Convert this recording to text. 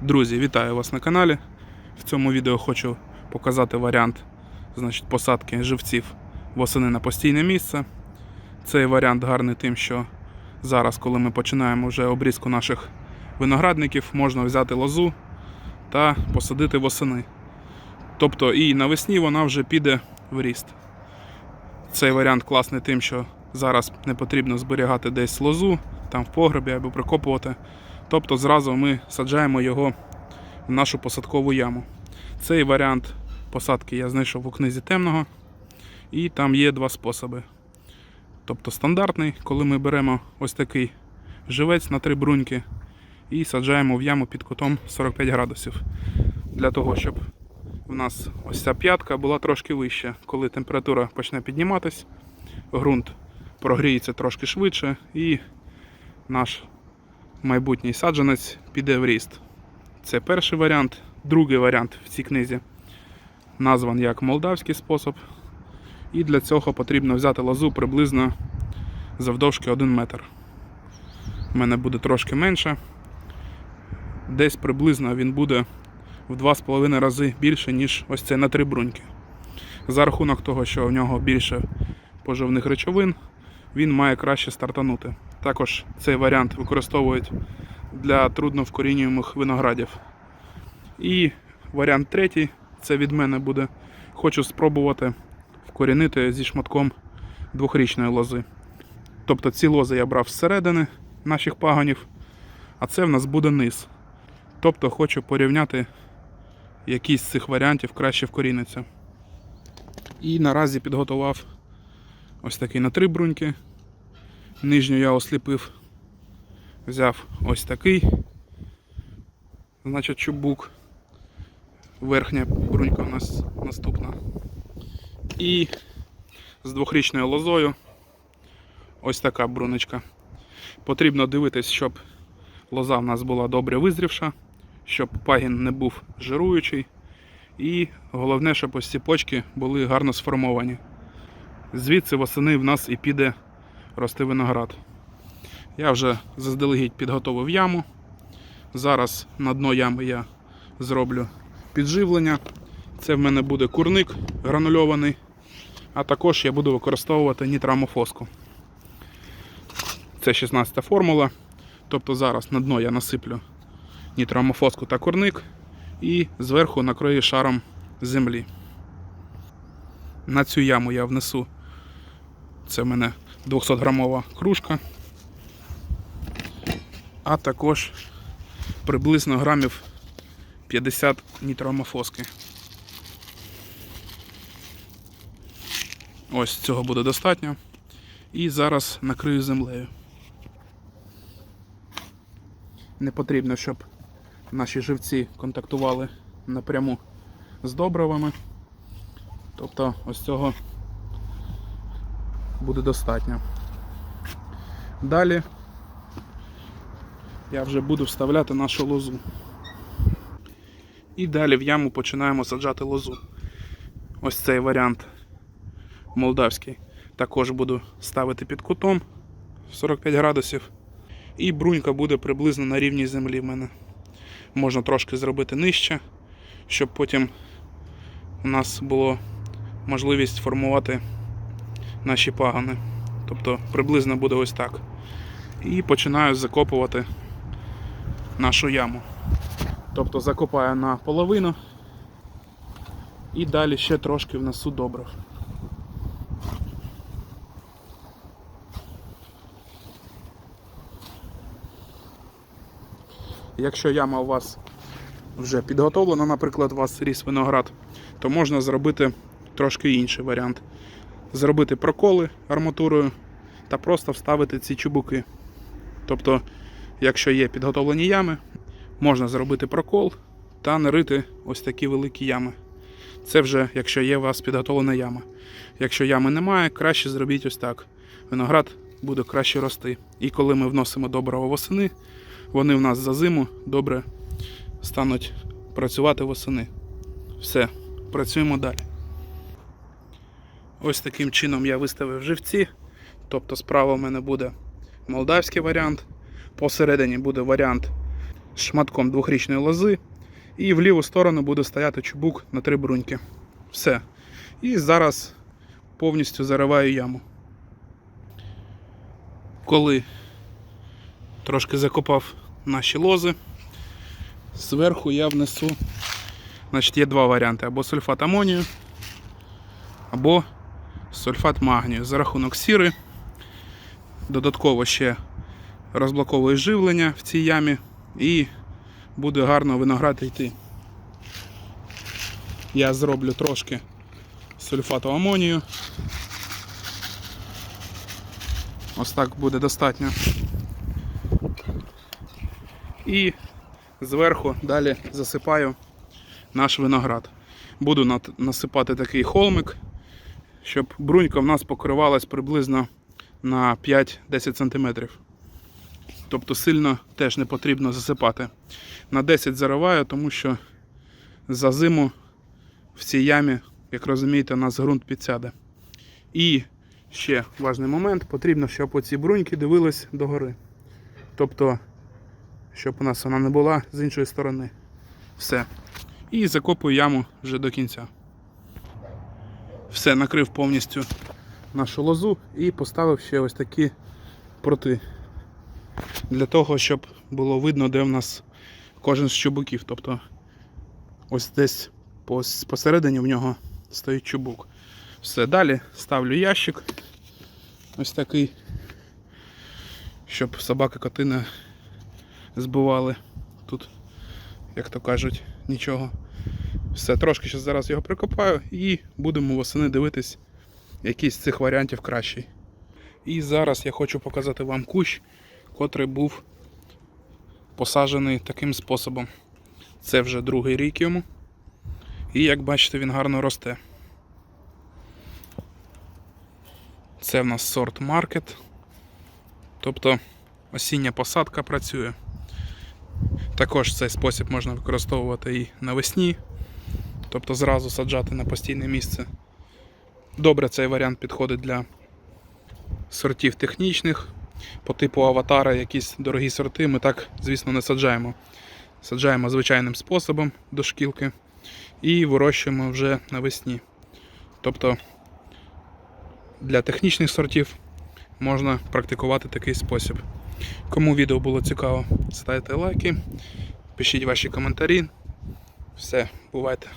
Друзі, вітаю вас на каналі. В цьому відео хочу показати варіант значить, посадки живців восени на постійне місце. Цей варіант гарний тим, що зараз, коли ми починаємо вже обрізку наших виноградників, можна взяти лозу та посадити восени. Тобто і навесні вона вже піде в ріст. Цей варіант класний тим, що зараз не потрібно зберігати десь лозу, там в погребі або прикопувати. Тобто зразу ми саджаємо його в нашу посадкову яму. Цей варіант посадки я знайшов у книзі темного, і там є два способи. Тобто стандартний, коли ми беремо ось такий живець на три бруньки і саджаємо в яму під кутом 45 градусів. Для того, щоб в нас ось ця п'ятка була трошки вища. Коли температура почне підніматись, ґрунт прогріється трошки швидше і наш майбутній саджанець піде в ріст. Це перший варіант. Другий варіант в цій книзі назван як молдавський спосіб. І для цього потрібно взяти лозу приблизно завдовжки 1 метр. У мене буде трошки менше. Десь приблизно він буде в 2,5 рази більше, ніж ось цей на три бруньки. За рахунок того, що в нього більше поживних речовин, він має краще стартанути. Також цей варіант використовують для трудно вкорінюємих виноградів. І варіант третій це від мене буде. Хочу спробувати вкорінити зі шматком двохрічної лози. Тобто ці лози я брав зсередини наших пагонів, а це в нас буде низ. Тобто хочу порівняти, який з цих варіантів краще вкоріниться. І наразі підготував ось такий на три бруньки. Нижню я осліпив. Взяв ось такий, значить чубук. Верхня брунька у нас наступна. І з двохрічною лозою ось така бруночка. Потрібно дивитись, щоб лоза в нас була добре визрівша, щоб пагін не був жируючий. І головне, щоб ось ці почки були гарно сформовані. Звідси восени в нас і піде рости виноград. Я вже заздалегідь підготовив яму. Зараз на дно ями я зроблю підживлення. Це в мене буде курник гранульований, а також я буду використовувати нітрамофоску. Це 16 формула. Тобто зараз на дно я насиплю нітрамофоску та курник і зверху накрию шаром землі. На цю яму я внесу. Це в мене 200 грамова кружка, а також приблизно грамів 50 нітроамофоски. Ось цього буде достатньо. І зараз накрию землею. Не потрібно, щоб наші живці контактували напряму з добривами. Тобто ось цього буде достатньо. Далі я вже буду вставляти нашу лозу. І далі в яму починаємо саджати лозу. Ось цей варіант молдавський. Також буду ставити під кутом 45 градусів. І брунька буде приблизно на рівні землі в мене. Можна трошки зробити нижче, щоб потім у нас було можливість формувати наші пагони. Тобто приблизно буде ось так. І починаю закопувати нашу яму. Тобто закопаю на половину і далі ще трошки внесу добрив. Якщо яма у вас вже підготовлена, наприклад, у вас ріс виноград, то можна зробити трошки інший варіант. Зробити проколи арматурою та просто вставити ці чубуки. Тобто, якщо є підготовлені ями, можна зробити прокол та нарити ось такі великі ями. Це вже якщо є у вас підготовлена яма. Якщо ями немає, краще зробіть ось так. Виноград буде краще рости. І коли ми вносимо доброго восени, вони в нас за зиму добре стануть працювати восени. Все, працюємо далі. Ось таким чином я виставив живці. Тобто справа в мене буде молдавський варіант. Посередині буде варіант з шматком двохрічної лози. І в ліву сторону буде стояти чубук на три бруньки. Все. І зараз повністю зариваю яму. Коли трошки закопав наші лози, зверху я внесу. Значить, є два варіанти: або сульфат амонію, або сульфат магнію. За рахунок сіри. Додатково ще розблоковує живлення в цій ямі і буде гарно виноград йти. Я зроблю трошки сульфату амонію. Ось так буде достатньо. І зверху далі засипаю наш виноград. Буду насипати такий холмик, щоб брунька в нас покривалась приблизно на 5-10 см. Тобто сильно теж не потрібно засипати. На 10 зариваю, тому що за зиму в цій ямі, як розумієте, у нас ґрунт підсяде. І ще важний момент, потрібно, щоб оці бруньки дивились догори. Тобто, щоб у нас вона не була з іншої сторони. Все. І закопую яму вже до кінця. Все, накрив повністю нашу лозу і поставив ще ось такі проти. Для того, щоб було видно, де в нас кожен з чубуків. Тобто ось десь пос- посередині в нього стоїть чубук. Все, далі ставлю ящик. Ось такий, щоб собаки коти не збивали тут, як то кажуть, нічого. Все, трошки ще зараз його прикопаю і будемо восени дивитись, який з цих варіантів кращий. І зараз я хочу показати вам кущ, котрий був посаджений таким способом. Це вже другий рік йому. І як бачите, він гарно росте. Це в нас сорт маркет. Тобто осіння посадка працює. Також цей спосіб можна використовувати і навесні, тобто зразу саджати на постійне місце. Добре цей варіант підходить для сортів технічних. По типу аватара якісь дорогі сорти ми так, звісно, не саджаємо. Саджаємо звичайним способом до шкілки і вирощуємо вже навесні. Тобто для технічних сортів можна практикувати такий спосіб. Кому відео було цікаво, ставте лайки, пишіть ваші коментарі. Все, бувайте!